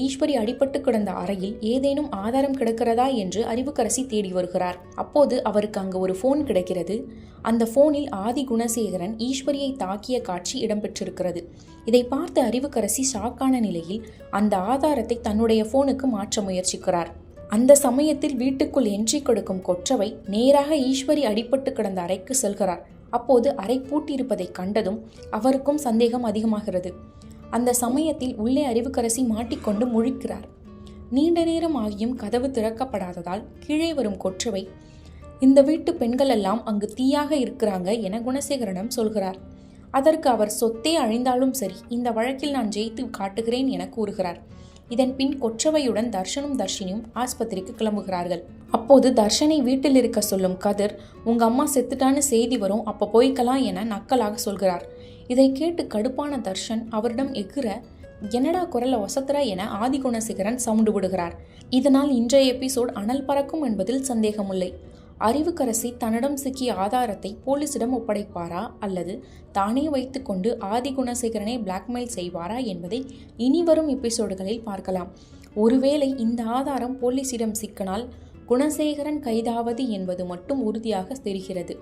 ஈஸ்வரி அடிபட்டு கிடந்த அறையில் ஏதேனும் ஆதாரம் கிடக்கிறதா என்று அறிவுக்கரசி தேடி வருகிறார். அப்போது அவருக்கு அங்கு ஒரு போன் கிடைக்கிறது. அந்த போனில் ஆதி குணசேகரன் ஈஸ்வரியை தாக்கிய காட்சி இடம்பெற்றிருக்கிறது. இதை பார்த்த அறிவுக்கரசி ஷாக்கான நிலையில் அந்த ஆதாரத்தை தன்னுடைய ஃபோனுக்கு மாற்ற முயற்சிக்கிறார். அந்த சமயத்தில் வீட்டுக்குள் என்ட்ரி கொடுக்கும் கொற்றவை நேராக ஈஸ்வரி அடிபட்டு கிடந்த அறைக்கு செல்கிறார். அப்போது அறை பூட்டியிருப்பதை கண்டதும் அவருக்கும் சந்தேகம் அதிகமாகிறது. அந்த சமயத்தில் உள்ளே அறிவுக்கரசி மாட்டிக்கொண்டு முழிக்கிறார். நீண்ட நேரம் ஆகியும் கதவு திறக்கப்படாததால் கீழே வரும் கொற்றவை இந்த வீட்டு பெண்கள் எல்லாம் அங்கு தீயாக இருக்கிறாங்க என குணசேகரனிடம் சொல்கிறார். அதற்கு அவர் சொத்தே அழிந்தாலும் சரி இந்த வழக்கில் நான் ஜெயித்து காட்டுகிறேன் என கூறுகிறார். இதன் பின் கொற்றவையுடன் தர்ஷனும் தர்ஷினியும் ஆஸ்பத்திரிக்கு கிளம்புகிறார்கள். அப்போது தர்ஷனை வீட்டில் இருக்க சொல்லும் கதிர் உங்க அம்மா செத்துட்டான்னு செய்தி வரும் அப்ப போய்க்கலாம் என நக்கலாக சொல்கிறார். இதை கேட்டு கடுப்பான தர்ஷன் அவரிடம் எகிற என்னடா குரல வசத்துற என ஆதிகுணசேகரன் சவுண்டு விடுகிறார். இதனால் இன்றைய எபிசோட் அனல் பறக்கும் என்பதில் சந்தேகமில்லை. அறிவுக்கரசி தன்னிடம் சிக்கிய ஆதாரத்தை போலீசிடம் ஒப்படைப்பாரா அல்லது தானே வைத்துக்கொண்டு ஆதிகுணசேகரனை பிளாக்மெயில் செய்வாரா என்பதை இனிவரும் எபிசோடுகளில் பார்க்கலாம். ஒருவேளை இந்த ஆதாரம் போலீசிடம் சிக்கினால் குணசேகரன் கைதாவது என்பது மட்டும் உறுதியாக தெரிகிறது.